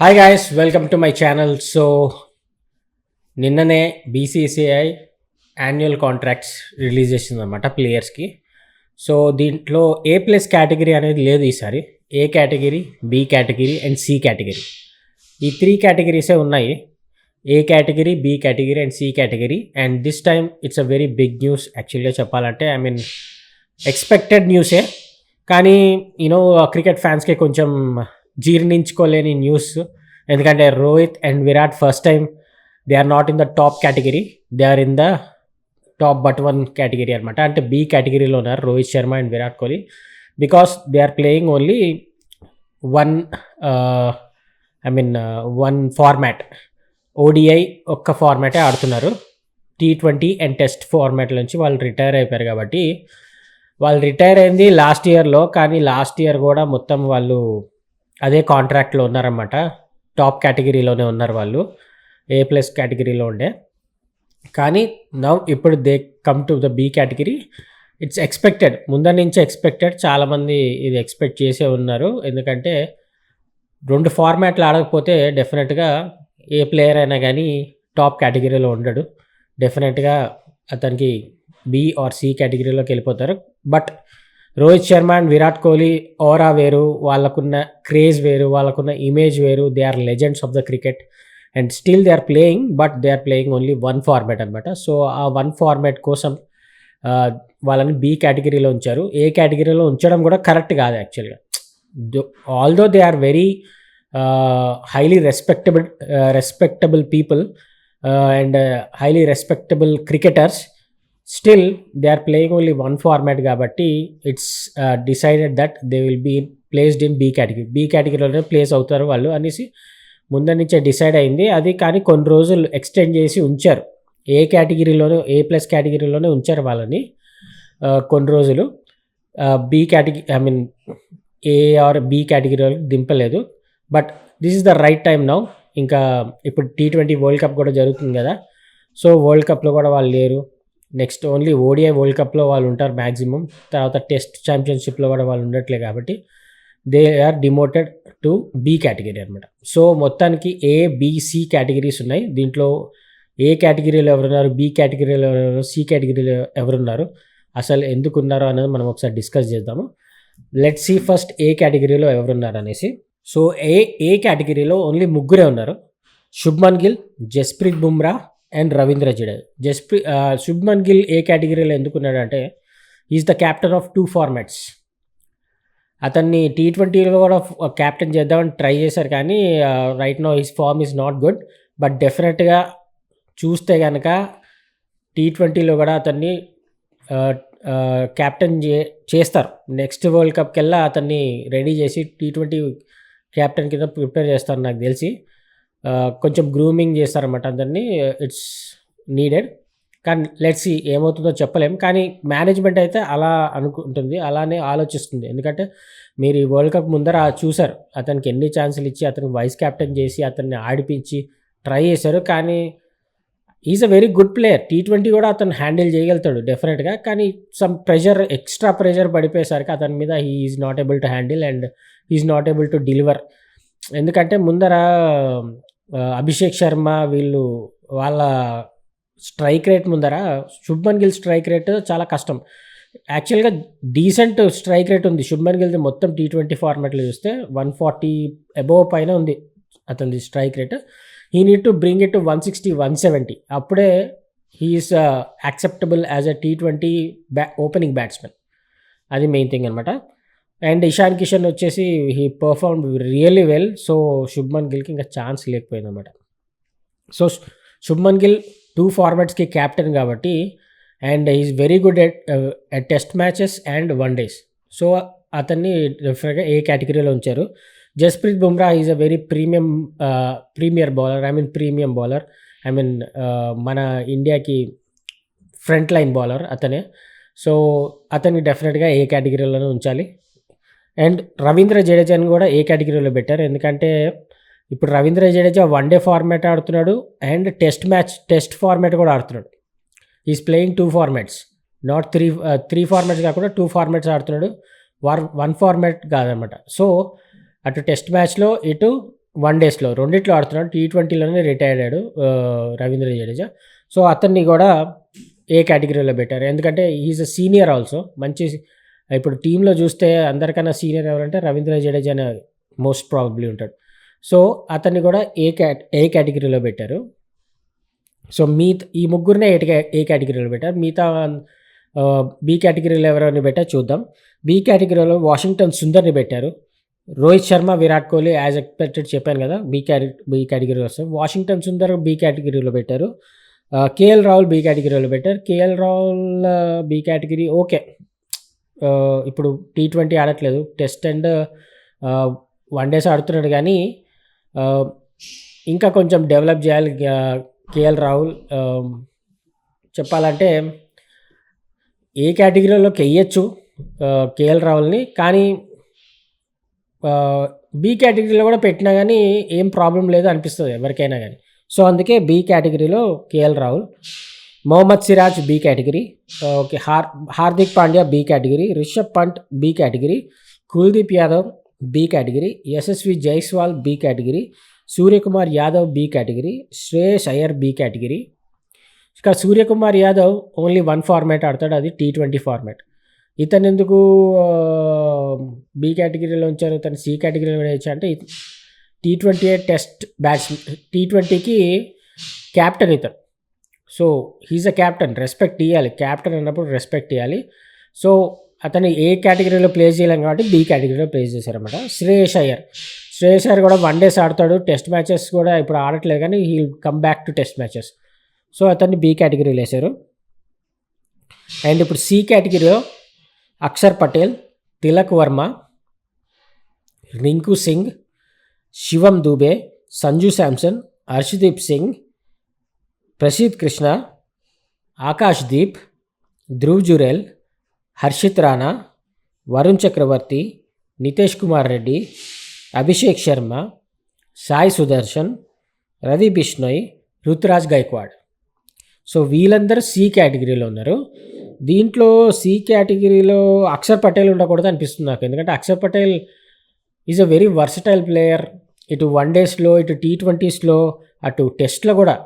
Hi guys welcome to my channel so నిన్ననే BCCI annual contracts release చేసింది అనమాట ప్లేయర్స్కి so దీంట్లో ఏ ప్లస్ కేటగిరీ అనేది లేదు ఈసారి. A category B category and C category ఈ త్రీ కేటగిరీసే ఉన్నాయి? A category B category and C category and this time it's a very big news యాక్చువల్గా చెప్పాలంటే ఐ మీన్ ఎక్స్పెక్టెడ్ న్యూసే కానీ యూనో క్రికెట్ ఫ్యాన్స్కి కొంచెం జీర్ణించుకోలేని న్యూస్. ఎందుకంటే Rohit and Virat first time they are not in the top category. They are in the top but one category అనమాట అంటే B కేటగిరీలో ఉన్నారు Rohit Sharma and Virat Kohli. Because they are playing only one I mean one format. ODI ఒక్క ఫార్మాటే ఆడుతున్నారు. T twenty and test format నుంచి వాళ్ళు retire అయిపోయారు కాబట్టి వాళ్ళు రిటైర్ అయింది లాస్ట్ ఇయర్లో. కానీ లాస్ట్ ఇయర్ కూడా మొత్తం వాళ్ళు అదే కాంట్రాక్ట్లో ఉన్నారన్నమాట. టాప్ కేటగిరీలోనే ఉన్నారు వాళ్ళు. ఏ ప్లస్ కేటగిరీలో ఉండే. కానీ నవ్ ఇప్పుడు they come to the B category. It's expected. ముందర నుంచి ఎక్స్పెక్టెడ్. చాలామంది ఇది ఎక్స్పెక్ట్ చేసే ఉన్నారు. ఎందుకంటే రెండు ఫార్మాట్లు ఆడకపోతే డెఫినెట్గా ఏ ప్లేయర్ అయినా కానీ టాప్ కేటగిరీలో ఉండడు. డెఫినెట్గా అతనికి బి ఆర్ సి కేటగిరీలోకి వెళ్ళిపోతారు. బట్ రోహిత్ శర్మ అండ్ విరాట్ కోహ్లీ ఓరా వేరు వాళ్ళకున్న క్రేజ్ వేరు వాళ్ళకున్న ఇమేజ్ వేరు. They are legends of the cricket and still they are playing but they are playing only one format అనమాట సో ఆ వన్ ఫార్మాట్ కోసం వాళ్ళని బి కేటగిరీలో ఉంచారు. ఏ కేటగిరీలో ఉంచడం కూడా కరెక్ట్ కాదు యాక్చువల్గా although they are very highly respectable respectable people and highly respectable cricketers still they are playing only one format కాబట్టి it's decided that they will be placed in B category B కేటగిరీలోనే place అవుతారు వాళ్ళు అనేసి ముందర నుంచే decide అయింది. అది కానీ కొన్ని రోజులు ఎక్స్టెండ్ చేసి ఉంచారు. ఏ కేటగిరీలోనే ఏ ప్లస్ కేటగిరీలోనే ఉంచారు వాళ్ళని uh, కొన్ని రోజులు. B category I mean A or B కేటగిరీలో దింపలేదు. But this is the right time now ఇంకా ఇప్పుడు టీ ట్వంటీ వరల్డ్ కప్ కూడా జరుగుతుంది కదా. సో వరల్డ్ కప్లో కూడా వాళ్ళు లేరు. నెక్స్ట్ ఓన్లీ ఓడిఐ వరల్డ్ కప్లో వాళ్ళు ఉంటారు మ్యాక్సిమం తర్వాత టెస్ట్ ఛాంపియన్షిప్లో కూడా వాళ్ళు ఉండట్లే కాబట్టి they are demoted to B category అనమాట సో మొత్తానికి ఏ బిసి కేటగిరీస్ ఉన్నాయి. దీంట్లో ఏ కేటగిరీలో ఎవరున్నారు బి కేటగిరీలో ఎవరున్నారు సి కేటగిరీలో ఎవరున్నారు అసలు ఎందుకు ఉన్నారో అనేది మనం ఒకసారి డిస్కస్ చేద్దాము. లెట్ సి ఫస్ట్ ఏ కేటగిరీలో ఎవరున్నారు అనేసి. సో ఏ ఏ కేటగిరీలో ఓన్లీ ముగ్గురే ఉన్నారు. శుభ్మన్ గిల్ జస్ప్రీత్ బుమ్రా అండ్ రవీంద్ర జడేజా. జస్ప్రీ శుభ్మన్ గిల్ ఏ కేటగిరీలో ఎందుకున్నాడంటే is the captain of two formats అతన్ని టీ ట్వంటీలో కూడా క్యాప్టెన్ చేద్దామని ట్రై చేశారు కానీ right now his form is not good but డెఫినెట్గా చూస్తే కనుక టీ ట్వంటీలో కూడా అతన్ని క్యాప్టెన్ చే చేస్తారు. నెక్స్ట్ వరల్డ్ కప్కి వెళ్ళా అతన్ని రెడీ చేసి టీ ట్వంటీ క్యాప్టెన్ కింద ప్రిపేర్ చేస్తారు నాకు తెలిసి. కొంచెం గ్రూమింగ్ చేస్తారన్నమాట అందరినీ. ఇట్స్ నీడెడ్ కానీ లెట్స్ ఏమవుతుందో చెప్పలేం. కానీ మేనేజ్మెంట్ అయితే అలా అనుకుంటుంది అలానే ఆలోచిస్తుంది. ఎందుకంటే మీరు ఈ వరల్డ్ కప్ ముందర చూశారు. అతనికి ఎన్ని ఛాన్సులు ఇచ్చి అతనికి వైస్ కెప్టెన్ చేసి అతన్ని ఆడిపించి ట్రై చేశారు. కానీ is a very good player T twenty కూడా అతను హ్యాండిల్ చేయగలుగుతాడు డెఫినెట్గా కానీ సమ్ ప్రెషర్ ఎక్స్ట్రా ప్రెషర్ పడిపోయేసరికి అతని మీద he is not able to handle and is not able to deliver ఎందుకంటే ముందర అభిషేక్ శర్మ వీళ్ళు వాళ్ళ స్ట్రైక్ రేట్ ముందర శుభ్మన్ గిల్ స్ట్రైక్ రేట్ చాలా కష్టం. యాక్చువల్గా డీసెంట్ స్ట్రైక్ రేట్ ఉంది. శుభ్మన్ గిల్ది మొత్తం టీ ట్వంటీ ఫార్మాట్లో చూస్తే వన్ ఫార్టీ అబోవ్ పైన ఉంది అతనిది strike rate. He need to bring it to one sixty one seventy. అప్పుడే he's acceptable as a T twenty బ్యా ఓపెనింగ్ బ్యాట్స్మెన్. అది మెయిన్ థింగ్ అనమాట అండ్ ఇషాన్ కిషన్ వచ్చేసి he perform really well. So Shubman గిల్కి ఇంకా chance లేకపోయిందన్నమాట. సో శుభ్మన్ గిల్ టూ ఫార్మాట్స్కి captain కాబట్టి and is very good at at test matches and one days. So అతన్ని డెఫినెట్గా ఏ కేటగిరీలో ఉంచారు? Jasprit Bumrah is a very premium premier bowler. I mean premium bowler. I mean మన ఇండియాకి front line bowler అతనే. So అతన్ని డెఫినెట్గా ఏ కేటగిరీలోనే ఉంచాలి. అండ్ రవీంద్ర జడేజాని కూడా ఏ కేటగిరీలో పెట్టారు? ఎందుకంటే ఇప్పుడు Ravindra Jadeja one day format ఆడుతున్నాడు and test match test format కూడా ఆడుతున్నాడు. Is playing two formats not three three formats కాకుండా టూ ఫార్మాట్స్ ఆడుతున్నాడు. వన్ వన్ ఫార్మాట్ కాదనమాట. సో అటు టెస్ట్ మ్యాచ్లో ఇటు వన్ డేస్లో రెండిట్లో ఆడుతున్నాడు. టీ ట్వంటీలోనే రిటైర్ అయ్యాడు uh, రవీంద్ర జడేజా. సో అతన్ని కూడా ఏ కేటగిరీలో పెట్టారు? ఎందుకంటే ఈజ్ అ సీనియర్ ఆల్సో మంచి ఇప్పుడు టీంలో చూస్తే అందరికన్నా సీనియర్ ఎవరంటే రవీంద్ర జడేజా అనే మోస్ట్ ప్రాబబ్లీ ఉంటాడు. సో అతన్ని కూడా ఏ క్యాట్ ఏ కేటగిరీలో పెట్టారు? సో మీ ఈ ముగ్గురినే ఏ ఏ కేటగిరీలో పెట్టారు? మిగతా బీ బి కేటగిరీలో ఎవరైనా పెట్టారు చూద్దాం. బి కేటగిరీలో వాషింగ్టన్ సుందర్ని పెట్టారు. రోహిత్ శర్మ విరాట్ కోహ్లీ యాజ్ ఎక్స్పెక్టెడ్ చెప్పాను కదా బీ కేటగి బీ కేటగిరీలో వస్తారు వాషింగ్టన్ సుందర్ బీ కేటగిరీలో పెట్టారు. కేఎల్ రాహుల్ బీ కేటగిరీలో పెట్టారు. K L Rahul B category okay. ఇప్పుడు టీ ట్వంటీ ఆడట్లేదు. టెస్ట్ అండ్ వన్ డేస్ ఆడుతున్నాడు కానీ ఇంకా కొంచెం డెవలప్ చేయాలి. కేఎల్ రాహుల్ చెప్పాలంటే ఏ కేటగిరీలోకి వేయచ్చు కేఎల్ రాహుల్ని. కానీ బి కేటగిరీలో కూడా పెట్టినా కానీ ఏం ప్రాబ్లం లేదు అనిపిస్తుంది ఎవరికైనా కానీ. సో అందుకే బి కేటగిరీలో K L Rahul. Mohammed Siraj B category okay hour Hardik Pandya B category Rishabh Pant B category Kuldeep Yadav B category Yashasvi Jaiswal B category Suryakumar Yadav B category Shreyas Iyer B category ఇంకా Suryakumar Yadav only one format ఆడతాడు అది T twenty format ఇతను ఎందుకు B కేటగిరీలో ఉంచారు? ఇతను C కేటగిరీలో వేయచ్చు అంటే T twenty test batsmen T ట్వంటీకి క్యాప్టెన్ ఇతను. So he's a captain respect ఇవ్వాలి క్యాప్టెన్ అన్నప్పుడు రెస్పెక్ట్ ఇవ్వాలి సో అతను ఏ కేటగిరీలో ప్లే చేయలేం కాబట్టి బి కేటగిరీలో ప్లే చేశారనమాట శ్రేయస్ అయ్యర్. శ్రేయస్ అయ్యర్ కూడా వన్ డేస్ ఆడతాడు. టెస్ట్ మ్యాచెస్ కూడా ఇప్పుడు ఆడట్లేదు కానీ he come back to test matches. So అతన్ని బి కేటగిరీలో వేశారు. అండ్ ఇప్పుడు సి కేటగిరీలో అక్షర్ పటేల్ తిలక్ వర్మ రింకు సింగ్ శివం దూబే సంజు శాంసన్ హర్షదీప్ సింగ్ ప్రసీద్ కృష్ణ ఆకాష్ దీప్ ధ్రువ్ జురేల్ హర్షిత్ రాణా వరుణ్ చక్రవర్తి నితేష్ కుమార్ రెడ్డి అభిషేక్ శర్మ సాయి సుదర్శన్ రవి బిష్ణోయ్ రుతురాజ్ గైక్వాడ్. సో వీళ్ళందరూ సి కేటగిరీలో ఉన్నారు. దీంట్లో సి కేటగిరీలో అక్షర్ పటేల్ ఉండకూడదు అనిపిస్తుంది నాకు. ఎందుకంటే Axar Patel is a very versatile player ఇటు వన్ డేస్లో ఇటు టీ ట్వంటీస్లో అటు టెస్ట్లో కూడా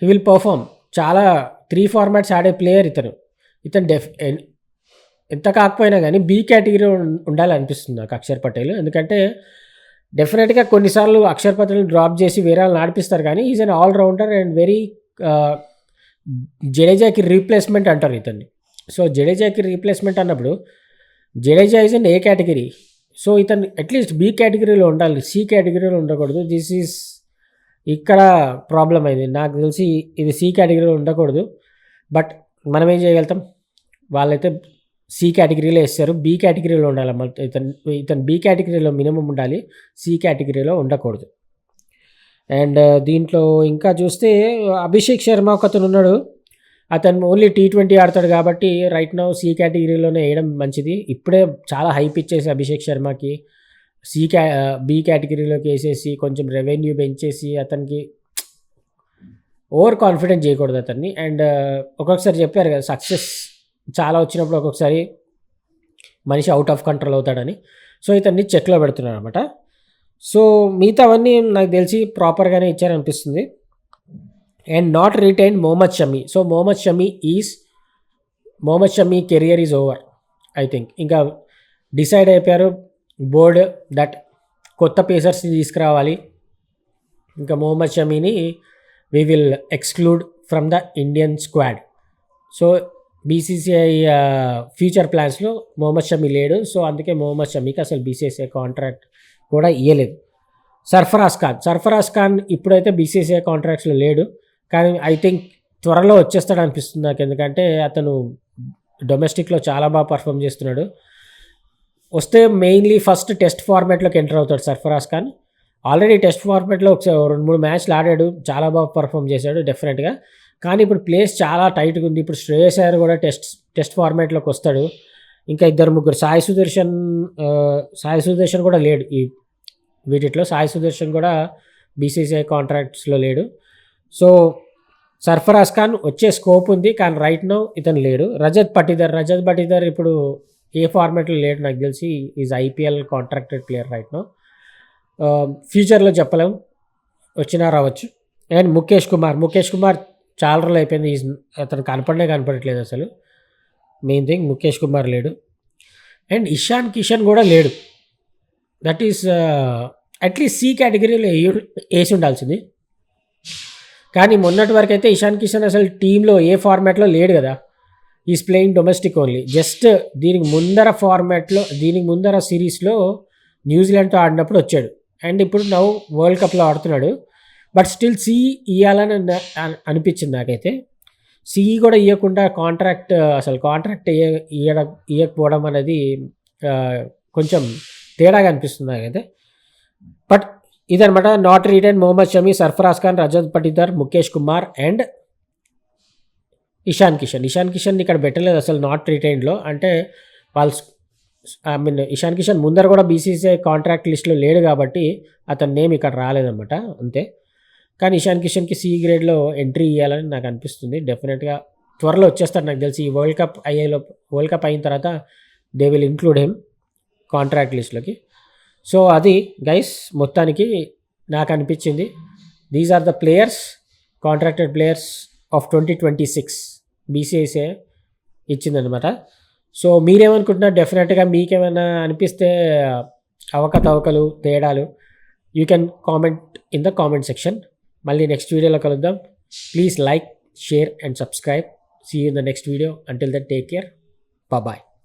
హీ విల్ పర్ఫామ్ చాలా త్రీ ఫార్మాట్స్ ఆడే ప్లేయర్ ఇతను. ఇతను డెఫ్ ఎంత కాకపోయినా కానీ బీ కేటగిరీ ఉండాలనిపిస్తుంది నాకు అక్షర్ పటేల్. ఎందుకంటే డెఫినెట్గా కొన్నిసార్లు అక్షర్ పటేల్ డ్రాప్ చేసి వేరే వాళ్ళని ఆడిపిస్తారు కానీ is an all rounder and very జడేజాకి replacement అంటారు ఇతన్ని. సో జడేజాకి రీప్లేస్మెంట్ అన్నప్పుడు Jadeja is an A category so ఇతను అట్లీస్ట్ బి కేటగిరీలో ఉండాలి. సి కేటగిరీలో ఉండకూడదు. దిస్ ఈజ్ ఇక్కడ ప్రాబ్లం అయింది. నాకు తెలిసి ఇది సి కేటగిరీలో ఉండకూడదు. బట్ మనం ఏం చేయగలుగుతాం? వాళ్ళైతే సి కేటగిరీలో వేస్తారు. బి కేటగిరీలో ఉండాలి ఇతను ఇతను బి కేటగిరీలో మినిమం ఉండాలి. సి కేటగిరీలో ఉండకూడదు. అండ్ uh, దీంట్లో ఇంకా చూస్తే అభిషేక్ శర్మ ఒకతను ఉన్నాడు. అతను ఓన్లీ టీ ట్వంటీ ఆడతాడు కాబట్టి రైట్ నౌ సి కేటగిరీలోనే వేయడం మంచిది. ఇప్పుడే చాలా హైప్ ఇచ్చేసి అభిషేక్ శర్మకి. సి క్యా బి కేటగిరీలోకి వేసేసి కొంచెం రెవెన్యూ పెంచేసి అతనికి ఓవర్ కాన్ఫిడెంట్ చేయకూడదు అతన్ని. అండ్ ఒక్కొక్కసారి చెప్పారు కదా సక్సెస్ చాలా వచ్చినప్పుడు ఒక్కొక్కసారి మనిషి అవుట్ ఆఫ్ కంట్రోల్ అవుతాడని. సో ఇతన్ని చెక్లో పెడుతున్నాడు అనమాట సో మిగతావన్నీ నాకు తెలిసి ప్రాపర్గానే ఇచ్చారనిపిస్తుంది. And not retain Mohammed Shami so Mohammed Shami is Mohammed Shami career is over I think ఇంకా డిసైడ్ అయిపోయారు బోర్డ్ దట్ కొత్త పేసర్స్ని తీసుకురావాలి. ఇంకా Mohammed షమీని we will exclude from the Indian squad so BCCI future ప్లాన్స్లో Mohammed Shami లేడు. సో అందుకే మొహమ్మద్ షమీకి అసలు బీసీసీఐ కాంట్రాక్ట్ కూడా ఇవ్వలేదు సర్ఫరాజ్ ఖాన్ సర్ఫరాజ్ ఖాన్ ఇప్పుడైతే బీసీసీఐ కాంట్రాక్ట్స్లో లేడు. కానీ ఐ థింక్ త్వరలో వచ్చేస్తాడు అనిపిస్తుంది నాకు. ఎందుకంటే అతను డొమెస్టిక్లో చాలా బాగా పర్ఫామ్ చేస్తున్నాడు. వస్తే మెయిన్లీ ఫస్ట్ టెస్ట్ ఫార్మాట్లోకి ఎంటర్ అవుతాడు సర్ఫరాజ్ ఖాన్. ఆల్రెడీ టెస్ట్ ఫార్మాట్లో ఒకసారి రెండు మూడు మ్యాచ్లు ఆడాడు చాలా బాగా పర్ఫామ్ చేశాడు డెఫినెట్గా కానీ ఇప్పుడు ప్లేస్ చాలా టైట్గా ఉంది. ఇప్పుడు శ్రేయస్ అయ్యర్ కూడా టెస్ట్ టెస్ట్ ఫార్మాట్లోకి వస్తాడు. ఇంకా ఇద్దరు ముగ్గురు సాయి సుదర్శన్ సాయి సుదర్శన్ కూడా లేడు ఈ వీటిలో సాయి సుదర్శన్ కూడా బీసీసీఐ కాంట్రాక్ట్స్లో లేడు. సో సర్ఫరాజ్ ఖాన్ వచ్చే స్కోప్ ఉంది. కానీ రైట్ నో ఇతను లేడు. రజత్ పట్టిదర్ రజత్ పటిదర్ ఇప్పుడు ఏ ఫార్మాట్లో లేడు నాకు తెలిసి. Is IPL contracted player right now ఫ్యూచర్లో చెప్పలేం. వచ్చినా రావచ్చు. అండ్ ముఖేష్ కుమార్ ముఖేష్ కుమార్ చాలా రోజులు అయిపోయింది. ఈజ్ అతను కనపడనే కనపడట్లేదు అసలు. మెయిన్ థింగ్ ముఖేష్ కుమార్ లేడు. అండ్ ఇషాన్ కిషన్ కూడా లేడు. దట్ ఈస్ అట్లీస్ట్ సి కేటగిరీలో వేసి ఉండాల్సింది. కానీ మొన్నటి వరకు అయితే ఇషాన్ కిషన్ అసలు టీంలో ఏ ఫార్మాట్లో లేడు కదా. Is playing domestic only just దీనికి ముందర ఫార్మాట్లో దీనికి ముందర సిరీస్లో న్యూజిలాండ్తో ఆడినప్పుడు వచ్చాడు. అండ్ ఇప్పుడు నవ్వు వరల్డ్ కప్లో ఆడుతున్నాడు. బట్ స్టిల్ సి ఇవ్వాలని అనిపించింది నాకైతే. సిఈ కూడా ఇవ్వకుండా కాంట్రాక్ట్ అసలు కాంట్రాక్ట్ ఇయ్య ఇవ్వకపోవడం అనేది కొంచెం తేడాగా అనిపిస్తుంది నాకైతే. బట్ ఇదనమాట not retain Mohammed Shami Sarfaraz Khan Rajat Patidar Mukesh Kumar and Ishan Kishan. Ishan Kishan ఇక్కడ పెట్టలేదు అసలు నాట్ రిటైన్లో అంటే వాళ్ళు ఐ మీన్ ఇషాన్ కిషన్ ముందర కూడా బీసీసీఐ కాంట్రాక్ట్ లిస్ట్లో లేడు కాబట్టి అతని నేమ్ ఇక్కడ రాలేదన్నమాట అంతే. కానీ ఇషాన్ కిషన్కి సి గ్రేడ్లో ఎంట్రీ ఇవ్వాలని నాకు అనిపిస్తుంది. డెఫినెట్గా త్వరలో వచ్చేస్తారు నాకు తెలిసి. ఈ వరల్డ్ కప్ అయ్యేలో వరల్డ్ కప్ అయిన తర్వాత they will include him contract లిస్ట్లోకి so అది గైస్ మొత్తానికి నాకు అనిపించింది. These are the players contracted players of twenty twenty six BCCI ఇచ్చిందనమాట so మీరేమనుకుంటున్నారు? డెఫినెట్గా మీకేమైనా అనిపిస్తే అవకతవకలు తేడాలు you can comment in the comment section మళ్ళీ నెక్స్ట్ వీడియోలో కలుద్దాం. Please like share and subscribe see in the next video until that take care bye